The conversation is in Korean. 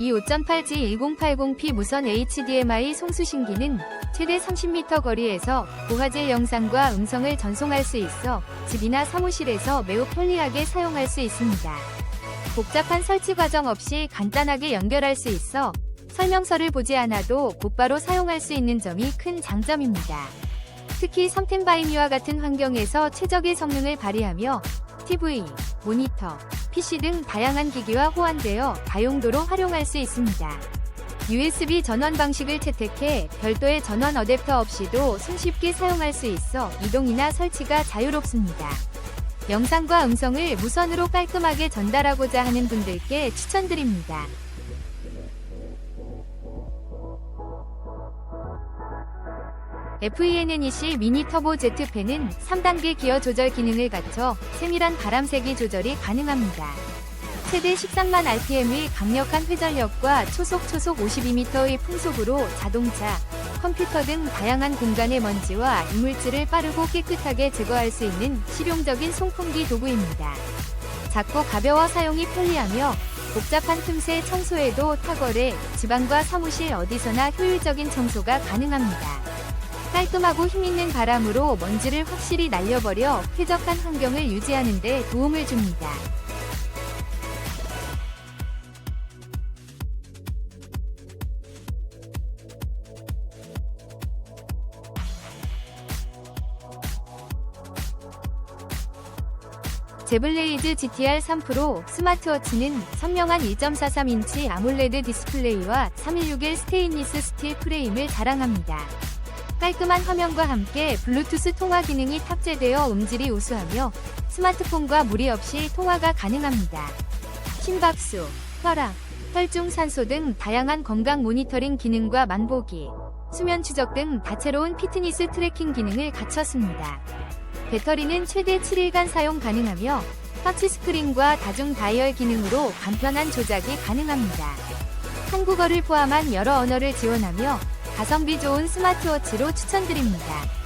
이 5.8G1080p 무선 HDMI 송수신기는 최대 30m 거리에서 고화질 영상과 음성을 전송할 수 있어 집이나 사무실에서 매우 편리하게 사용할 수 있습니다. 복잡한 설치 과정 없이 간단하게 연결할 수 있어 설명서를 보지 않아도 곧바로 사용할 수 있는 점이 큰 장점입니다. 특히 섬텐바이미와 같은 환경에서 최적의 성능을 발휘하며 TV, 모니터, PC 등 다양한 기기와 호환되어 다용도로 활용할 수 있습니다. USB 전원 방식을 채택해 별도의 전원 어댑터 없이도 손쉽게 사용할 수 있어 이동이나 설치가 자유롭습니다. 영상과 음성을 무선으로 깔끔하게 전달하고자 하는 분들께 추천드립니다. FENNEC 미니 터보 Z펜은 3단계 기어 조절 기능을 갖춰 세밀한 바람 세기 조절이 가능합니다. 최대 13만 RPM의 강력한 회전력과 초속 초속 52m의 풍속으로 자동차, 컴퓨터 등 다양한 공간의 먼지와 이물질을 빠르고 깨끗하게 제거할 수 있는 실용적인 송풍기 도구입니다. 작고 가벼워 사용이 편리하며 복잡한 틈새 청소에도 탁월해 지방과 사무실 어디서나 효율적인 청소가 가능합니다. 깔끔하고 힘있는 바람으로 먼지를 확실히 날려버려 쾌적한 환경을 유지하는 데 도움을 줍니다. 제블레이즈 GTR 3 프로 스마트워치는 선명한 1.43인치 아몰레드 디스플레이와 316L 스테인리스 스틸 프레임을 자랑합니다. 깔끔한 화면과 함께 블루투스 통화 기능이 탑재되어 음질이 우수하며 스마트폰과 무리 없이 통화가 가능합니다. 심박수, 혈압, 혈중 산소 등 다양한 건강 모니터링 기능과 만보기, 수면 추적 등 다채로운 피트니스 트래킹 기능을 갖췄습니다. 배터리는 최대 7일간 사용 가능하며 터치 스크린과 다중 다이얼 기능으로 간편한 조작이 가능합니다. 한국어를 포함한 여러 언어를 지원하며 가성비 좋은 스마트워치로 추천드립니다.